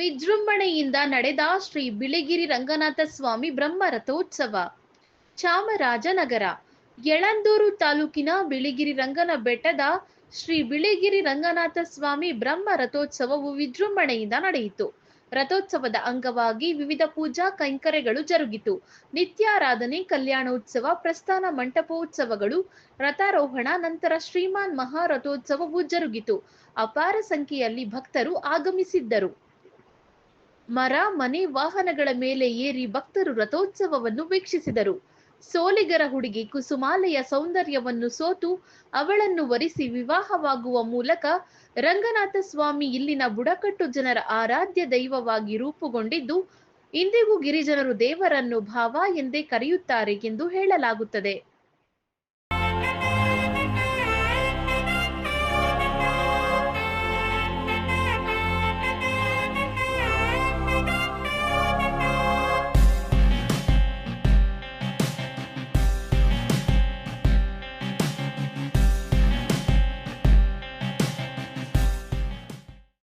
ವಿಜೃಂಭಣೆಯಿಂದ ನಡೆದ ಶ್ರೀ ಬಿಳಿಗಿರಿ ರಂಗನಾಥ ಸ್ವಾಮಿ ಬ್ರಹ್ಮ ರಥೋತ್ಸವ. ಚಾಮರಾಜನಗರ, ಯಳಂದೂರು ತಾಲೂಕಿನ ಬಿಳಿಗಿರಿ ರಂಗನ ಬೆಟ್ಟದ ಶ್ರೀ ಬಿಳಿಗಿರಿ ರಂಗನಾಥ ಸ್ವಾಮಿ ಬ್ರಹ್ಮ ರಥೋತ್ಸವವು ವಿಜೃಂಭಣೆಯಿಂದ ನಡೆಯಿತು. ರಥೋತ್ಸವದ ಅಂಗವಾಗಿ ವಿವಿಧ ಪೂಜಾ ಕೈಂಕರ್ಯಗಳು ಜರುಗಿತು. ನಿತ್ಯಾರಾಧನೆ, ಕಲ್ಯಾಣೋತ್ಸವ, ಪ್ರಸ್ಥಾನ ಮಂಟಪೋತ್ಸವಗಳು, ರಥಾರೋಹಣ, ನಂತರ ಶ್ರೀಮಾನ್ ಮಹಾರಥೋತ್ಸವವು ಜರುಗಿತು. ಅಪಾರ ಸಂಖ್ಯೆಯಲ್ಲಿ ಭಕ್ತರು ಆಗಮಿಸಿದ್ದರು. ಮರ, ಮನೆ ವಾಹನಗಳ ಮೇಲೆ ಏರಿ ಭಕ್ತರು ರಥೋತ್ಸವವನ್ನು ವೀಕ್ಷಿಸಿದರು. ಸೋಲಿಗರ ಹುಡುಗಿ ಕುಸುಮಾಲೆಯ ಸೌಂದರ್ಯವನ್ನು ಸೋತು ಅವಳನ್ನು ವರಿಸಿ ವಿವಾಹವಾಗುವ ಮೂಲಕ ರಂಗನಾಥ ಸ್ವಾಮಿ ಇಲ್ಲಿನ ಬುಡಕಟ್ಟು ಜನರ ಆರಾಧ್ಯ ದೈವವಾಗಿ ರೂಪುಗೊಂಡಿದ್ದು, ಇಂದಿಗೂ ಗಿರಿಜನರು ದೇವರನ್ನು ಭಾವ ಎಂದೇ ಕರೆಯುತ್ತಾರೆ ಎಂದು ಹೇಳಲಾಗುತ್ತದೆ.